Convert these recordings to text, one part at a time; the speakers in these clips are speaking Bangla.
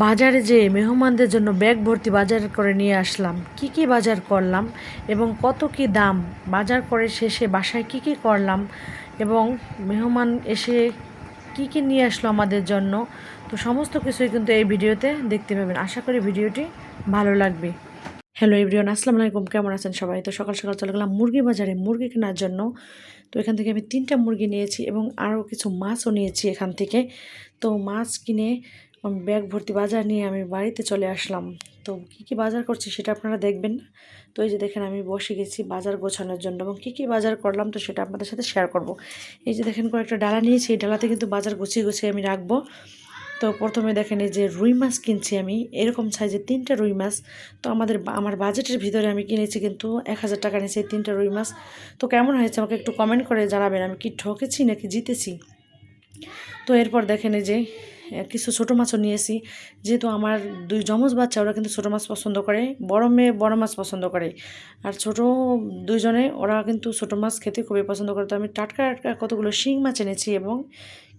বাজারে যেয়ে মেহমানদের জন্য ব্যাগ ভর্তি বাজার করে নিয়ে আসলাম, কি কি বাজার করলাম এবং কত কি দাম, বাজার করে শেষে বাসায় কি কি করলাম এবং মেহমান এসে কি কি নিয়ে আসলো আমাদের জন্য, তো সমস্ত কিছুই কিন্তু এই ভিডিওতে দেখতে পাবেন। আশা করি ভিডিওটি ভালো লাগবে। হ্যালো এভরিওয়ান, আসসালামু আলাইকুম, কেমন আছেন সবাই? তো সকাল সকাল চলে গেলাম মুরগি বাজারে মুরগি কেনার জন্য। তো এখান থেকে আমি তিনটা মুরগি নিয়েছি এবং আরও কিছু মাছও নিয়েছি এখান থেকে। তো মাছ কিনে ব্যাগ ভর্তি বাজার নিয়ে আমি বাড়িতে চলে আসলাম। তো কী কী বাজার করছি সেটা আপনারা দেখবেন। না তো এই যে দেখেন আমি বসে গেছি বাজার গোছানোর জন্য এবং কী কী বাজার করলাম তো সেটা আপনাদের সাথে শেয়ার করব। এই যে দেখেন কয়েকটা ডালা নিয়েছি, এই ডালাতে কিন্তু বাজার গুছিয়ে গুছিয়ে আমি রাখব। তো প্রথমে দেখেন এই যে রুই মাছ কিনছি আমি, এরকম সাইজের তিনটা রুই মাছ। তো আমাদের আমার বাজেটের ভিতরে আমি কিনেছি কিন্তু এক হাজার টাকা নিয়েছি এই তিনটা রুই মাছ। তো কেমন হয়েছে আমাকে একটু কমেন্ট করে জানাবেন, আমি কি ঠকেছি নাকি জিতেছি? তো এরপর দেখেন এই যে কিছু ছোটো মাছও নিয়েছি। যেহেতু আমার দুই যমজ বাচ্চা, ওরা কিন্তু ছোটো মাছ পছন্দ করে, বড় মেয়ে বড় মাছ পছন্দ করে। আর ছোট দুইজনে, ওরা কিন্তু ছোটো মাছ খেতে খুবই পছন্দ করে। তো আমি টাটকা টাটকা কতগুলো শিং মাছ এনেছি এবং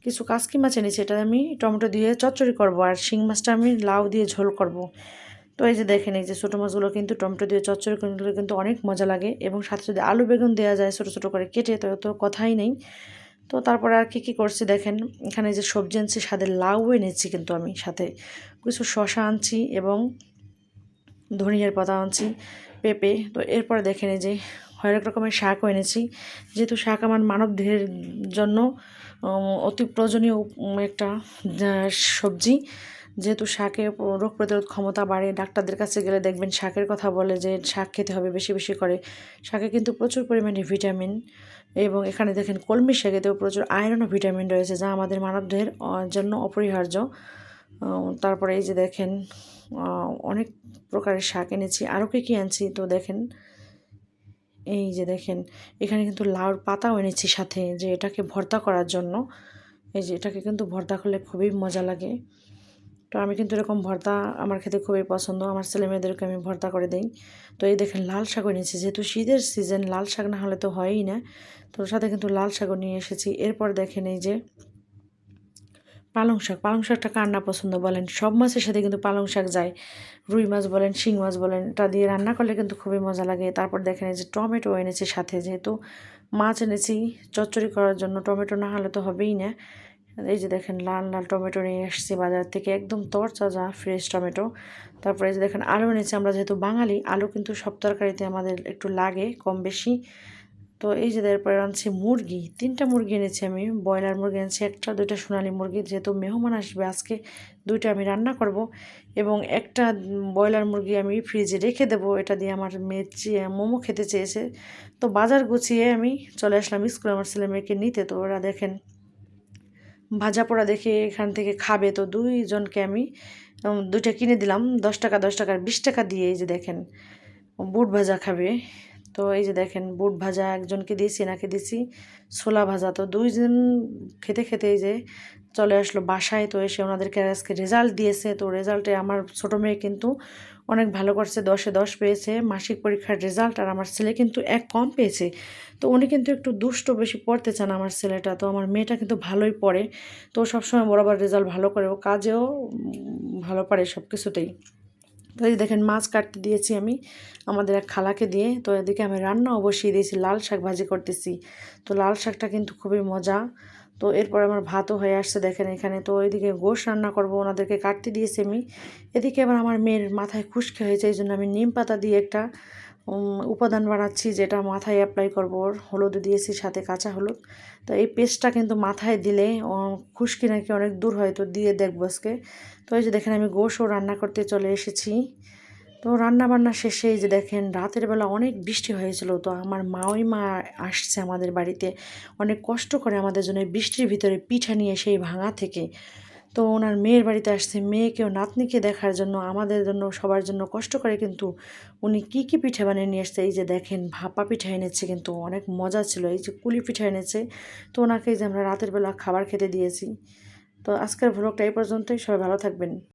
কিছু কাসকি মাছ এনেছি, এটা আমি টমেটো দিয়ে চচ্চড়ি করব আর শিং মাছটা আমি লাউ দিয়ে ঝোল করব। তো এই যে দেখেন, এই যে ছোটো মাছগুলো কিন্তু টমেটো দিয়ে চচ্চড়ি করলে কিন্তু অনেক মজা লাগে এবং সাথে যদি আলু বেগুন দেওয়া যায় ছোটো ছোটো করে কেটে, তো কথাই নেই। তো তারপরে আর কী কী করছি দেখেন, এখানে যে সবজি আনছি স্বাদের লাউ এনেছি কিন্তু আমি, সাথে কিছু শশা আনছি এবং ধনিয়ার পাতা আনছি, পেঁপে। তো এরপরে দেখেন এই যে হরেক রকমের শাকও এনেছি। যেহেতু শাক আমার মানব দেহের জন্য অতি প্রয়োজনীয় একটা সবজি। যেহেতু শাকে রোগ প্রতিরোধ ক্ষমতা বাড়ে, ডাক্তারদের কাছে গেলে দেখবেন শাকের কথা বলে যে শাক খেতে হবে বেশি বেশি করে। শাকে কিন্তু প্রচুর পরিমাণে ভিটামিন এবং এখানে দেখেন কলমি শাকেতেও প্রচুর আয়রন ও ভিটামিন রয়েছে, যা আমাদের মানবদেহের জন্য অপরিহার্য। তারপরে এই যে দেখেন অনেক প্রকারের শাক এনেছি। আরও কী কী আনছি তো দেখেন, এই যে দেখেন, এখানে কিন্তু লাউর পাতাও এনেছি সাথে, যে এটাকে ভর্তা করার জন্য। এই যে এটাকে কিন্তু ভর্তা করলে খুবই মজা লাগে। তো আমি কিন্তু এরকম ভর্তা আমার খেতে খুবই পছন্দ। আমার ছেলে মেয়েদেরকে আমি ভর্তা করে দিই। তো এই দেখেন লাল শাকও এনেছি। যেহেতু শীতের সিজন লাল শাক না হলে তো হয়ই না। তো সাথে কিন্তু লাল শাকও নিয়ে এসেছি। এরপর দেখেন এই যে পালং শাক। পালং শাকটা কার না পছন্দ বলেন? সব মাছের সাথে কিন্তু পালং শাক যায়। রুই মাছ বলেন, শিং মাছ বলেন, এটা দিয়ে রান্না করলে কিন্তু খুবই মজা লাগে। তারপর দেখেন এই যে টমেটো এনেছি সাথে। যেহেতু মাছ এনেছি, চচ্চড়ি করার জন্য টমেটো না হলে তো হবেই না। এই যে দেখেন লাল লাল টমেটো নিয়ে এসেছি বাজার থেকে, একদম তরতাজা ফ্রেশ টমেটো। তারপরে এই যে দেখেন আলু এনেছি, আমরা যেহেতু বাঙালি, আলু কিন্তু সব তরকারিতে আমাদের একটু লাগে, কম বেশি। তো এই যে এরপরে আনছি মুরগি, তিনটা মুরগি এনেছি আমি, ব্রয়লার মুরগি এনেছি, একটা, দুইটা সোনালি মুরগি, যেহেতু মেহমান আসবে আজকে, দুইটা আমি রান্না করব। এবং একটা ব্রয়লার মুরগি আমি ফ্রিজে রেখে দেবো, এটা দিয়ে আমার মেয়ে মোমো খেতে চেয়েছে। তো বাজার গুছিয়ে আমি চলে আসলাম, স্কুলে আমার ছেলে মেয়েকে নিতে, তো ওরা দেখেন ভাজা পোড়া দেখে এখান থেকে খাবে। তো দুইজনকে আমি দুইটা কিনে দিলাম। দশ টাকা, দশ টাকার বিশ টাকা দিয়ে এই যে দেখেন, বুট ভাজা খাবে। তো এই যে দেখেন, বুট ভাজা একজনকে দিয়েছি, এনাকে দিয়েছি, ছোলা ভাজা। তো দুইজন খেতে খেতে এই যে চলে আসলো বাসায়। তো এসে ওনাদেরকে আজকে রেজাল্ট দিয়েছে। তো রেজাল্টে আমার ছোটো মেয়ে কিন্তু অনেক ভালো করছে, দশে দশ পেয়েছে, মাসিক পরীক্ষার রেজাল্ট আর আমার ছেলে কিন্তু এক কম পেয়েছে। তো উনি কিন্তু একটু দুষ্ট বেশি পড়তে চান আমার ছেলেটা, তো আমার মেয়েটা কিন্তু ভালোই পড়ে। তো সবসময় বরাবর রেজাল্ট ভালো করে, ও কাজেও ভালো পারে সব কিছুতেই তো এই দেখেন, মাছ কাটতে দিয়েছি আমি আমাদের এক খালাকে দিয়ে, তো এদিকে আমি রান্নাও বসিয়ে দিয়েছি, লাল শাক ভাজি করতেছি। তো লাল শাকটা কিন্তু খুবই মজা। তো এরপর আমার ভাতও হয়ে আসছে, দেখেন এখানে। তো এদিকে গোশ রান্না করব, ওনাদেরকে কাটতে দিয়েছি আমি। এদিকে আবার আমার মেয়ের মাথায় খুশকি হয়েছে, এই জন্য আমি নিম পাতা দিয়ে একটা উপাদান বানাচ্ছি, যেটা মাথায় অ্যাপ্লাই করব। হলুদ দিয়েছি, সাথে কাঁচা হলুদ। তো এই পেস্টটা কিন্তু মাথায় দিলে খুশকি নাকি অনেক দূর হয়, তো দিয়ে দেখব আজকে। তো এই যে দেখেন আমি গোশও রান্না করতে চলে এসেছি। তো রান্না বান্না শেষে যে দেখেন, রাতের বেলা অনেক বৃষ্টি হয়েছিল। তো আমার মাওই মা আসছে আমাদের বাড়িতে। অনেক কষ্ট করে আমাদের জন্য বৃষ্টির ভিতরে পিঠা নিয়ে সেই ভাঙা থেকে। তো ওনার মেয়ের বাড়িতে আসছে। মেয়েকেও, নাতনিকে দেখার জন্য, আমাদের জন্য, সবার জন্য কষ্ট করে কিন্তু উনি কি কি পিঠা বানিয়ে নিয়ে আসছে। এই যে দেখেন, ভাপা পিঠা এনেছে কিন্তু, অনেক মজা ছিল। এই যে কুলি পিঠা এনেছে। তো ওনাকে যে আমরা রাতের বেলা খাবার খেতে দিয়েছি। তো আজকের ভ্লগটা এই পর্যন্তই। সবাই ভালো থাকবেন।